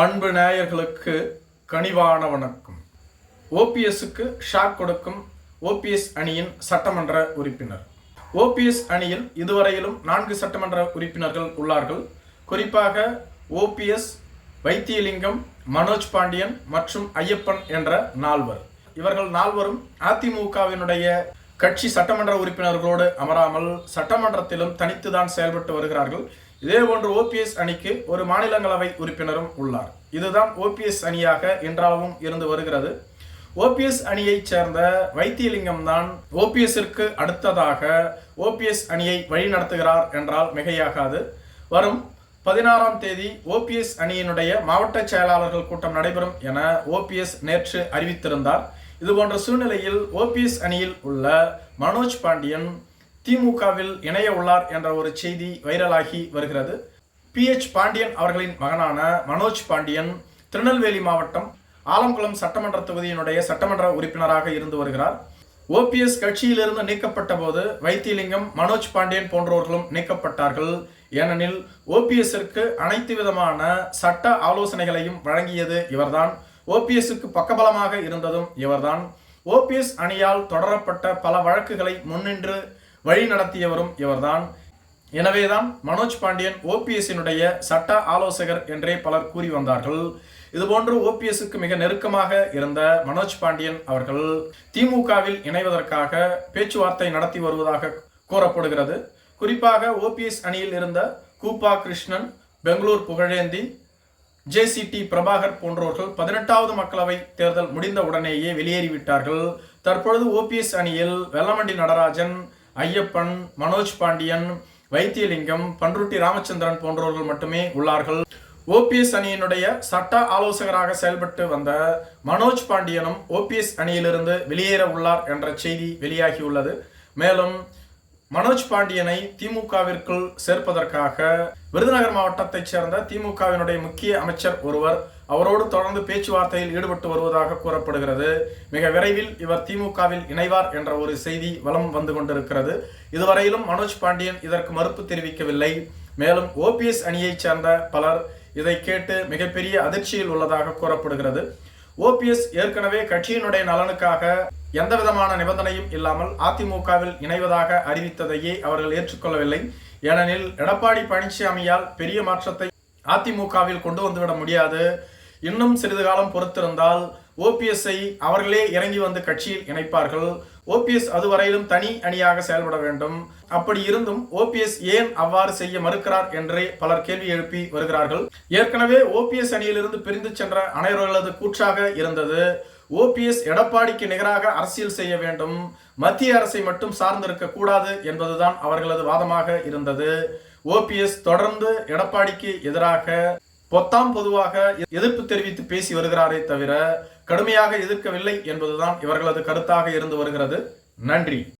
அன்பு நேயர்களுக்கு கனிவான வணக்கம். ஓபிஎஸ்க்கு ஷாக் கொடுக்கும் ஓபிஎஸ் அணியின் சட்டமன்ற உறுப்பினர். ஓபிஎஸ் அணியில் இதுவரையிலும் நான்கு சட்டமன்ற உறுப்பினர்கள் உள்ளார்கள். குறிப்பாக ஓபிஎஸ் வைத்தியலிங்கம் மனோஜ் பாண்டியன் மற்றும் ஐயப்பன் என்ற நால்வர். இவர்கள் நால்வரும் அதிமுகவினுடைய கட்சி சட்டமன்ற உறுப்பினர்களோடு அமராமல் சட்டமன்றத்திலும் தனித்துதான் செயல்பட்டு வருகிறார்கள். இதேபோன்று ஓபிஎஸ் அணிக்கு ஒரு மாநிலங்களவை உறுப்பினரும் உள்ளார். இதுதான் ஓபிஎஸ் அணியாக என்றாலும் இருந்து வருகிறது. ஓபிஎஸ் அணியைச் சேர்ந்த வைத்தியலிங்கம் தான் ஓபிஎஸ்ஸிற்கு அடுத்ததாக ஓபிஎஸ் அணியை வழிநடத்துகிறார் என்றால் மிகையாகாது. வரும் பதினாறாம் தேதி ஓபிஎஸ் அணியினுடைய மாவட்ட செயலாளர்கள் கூட்டம் நடைபெறும் என ஓபிஎஸ் நேற்று அறிவித்திருந்தார். இதுபோன்ற சூழ்நிலையில் ஓபிஎஸ் அணியில் உள்ள மனோஜ் பாண்டியன் திமுகவில் இணைய உள்ளார் என்ற ஒரு செய்தி வைரலாகி வருகிறது. பி எச் பாண்டியன் அவர்களின் மகனான மனோஜ் பாண்டியன் திருநெல்வேலி மாவட்டம் ஆலங்குளம் சட்டமன்ற தொகுதியினுடைய சட்டமன்ற உறுப்பினராக இருந்து வருகிறார். ஓபிஎஸ் கட்சியிலிருந்து நீக்கப்பட்ட போது வைத்தியலிங்கம் மனோஜ் பாண்டியன் போன்றவர்களும் நீக்கப்பட்டார்கள். ஏனெனில் ஓபிஎஸ்ஸிற்கு அனைத்து விதமான சட்ட ஆலோசனைகளையும் வழங்கியது இவர்தான். ஓபிஎஸ்க்கு பக்கபலமாக இருந்ததும் இவர்தான். ஓபிஎஸ் அணியால் தொடரப்பட்ட பல வழக்குகளை முன்னின்று வழி நடத்தியவரும் இவர்தான். எனவேதான் மனோஜ் பாண்டியன் ஓபிஎஸ்ஸினுடைய சட்ட ஆலோசகர் என்றே பலர் கூறி வந்தார்கள். இதுபோன்று ஓபிஎஸ்க்கு மிக நெருக்கமாக இருந்த மனோஜ் பாண்டியன் அவர்கள் திமுகவில் இணைவதற்காக பேச்சுவார்த்தை நடத்தி வருவதாக கூறப்படுகிறது. குறிப்பாக ஓபிஎஸ் அணியில் இருந்த கூப்பா கிருஷ்ணன் பெங்களூர் புகழேந்தி ஜேசிடி பிரபாகர் போன்றோர்கள் பதினெட்டாவது மக்களவை தேர்தல் முடிந்த உடனேயே வெளியேறிவிட்டார்கள். தற்பொழுது ஓபிஎஸ் அணியில் வெல்லமண்டி நடராஜன் ஐயப்பன் மனோஜ் பாண்டியன் வைத்தியலிங்கம் பன்ருட்டி ராமச்சந்திரன் போன்றவர்கள் மட்டுமே உள்ளார்கள். ஓபிஎஸ் அணியினுடைய சட்ட ஆலோசகராக செயல்பட்டு வந்த மனோஜ் பாண்டியனும் ஓபிஎஸ் அணியிலிருந்து வெளியேற உள்ளார் என்ற செய்தி வெளியாகியுள்ளது. மேலும் மனோஜ் பாண்டியனை திமுகவிற்குள் சேர்ப்பதற்காக விருதுநகர் மாவட்டத்தைச் சேர்ந்த திமுகவினுடைய முக்கிய அமைச்சர் ஒருவர் அவரோடு தொடர்ந்து பேச்சுவார்த்தையில் ஈடுபட்டு வருவதாக கூறப்படுகிறது. மிக விரைவில் இவர் திமுகவில் இணைவார் என்ற ஒரு செய்தி வலம் வந்து கொண்டிருக்கிறது. இதுவரையிலும் மனோஜ் பாண்டியன் இதற்கு மறுப்பு தெரிவிக்கவில்லை. மேலும் ஓபிஎஸ் அணியைச் சேர்ந்த பலர் இதை கேட்டு மிகப்பெரிய அதிர்ச்சியில் உள்ளதாக கூறப்படுகிறது. ஓபிஎஸ் ஏற்கனவே கட்சியினுடைய நலனுக்காக எந்த விதமான நிபந்தனையும் இல்லாமல் அதிமுகவில் இணைவதாக அறிவித்ததையே அவர்கள் ஏற்றுக்கொள்ளவில்லை. ஏனெனில் எடப்பாடி பழனிசாமியால் பெரிய மாற்றத்தை அதிமுகவில் கொண்டு வந்துவிட முடியாது. இன்னும் சிறிது காலம் பொறுத்திருந்தால் ஓபிஎஸ்ஐ அவர்களே இறங்கி வந்து கட்சியில் இணைப்பார்கள். ஓபிஎஸ் அதுவரையிலும் தனி அணியாக செயல்பட வேண்டும். அப்படி இருந்தும் ஓபிஎஸ் ஏன் அவ்வாறு செய்ய மறுக்கிறார் என்றே பலர் கேள்வி எழுப்பி வருகிறார்கள். ஏற்கனவே ஓபிஎஸ் அணியிலிருந்து பிரிந்து சென்ற அனைவர்களது கூற்றாக இருந்தது. ஓபிஎஸ் எடப்பாடிக்கு நிகராக அரசியல் செய்ய வேண்டும். மத்திய அரசை மட்டும் சார்ந்திருக்க கூடாது என்பதுதான் அவர்களது வாதமாக இருந்தது. ஓபிஎஸ் தொடர்ந்து எடப்பாடிக்கு எதிராக பொத்தாம் பொதுவாக எதிர்ப்பு தெரிவித்து பேசி வருகிறாரே தவிர கடுமையாக எதிர்க்கவில்லை என்பதுதான் இவர்களது கருத்தாக இருந்து வருகிறது. நன்றி.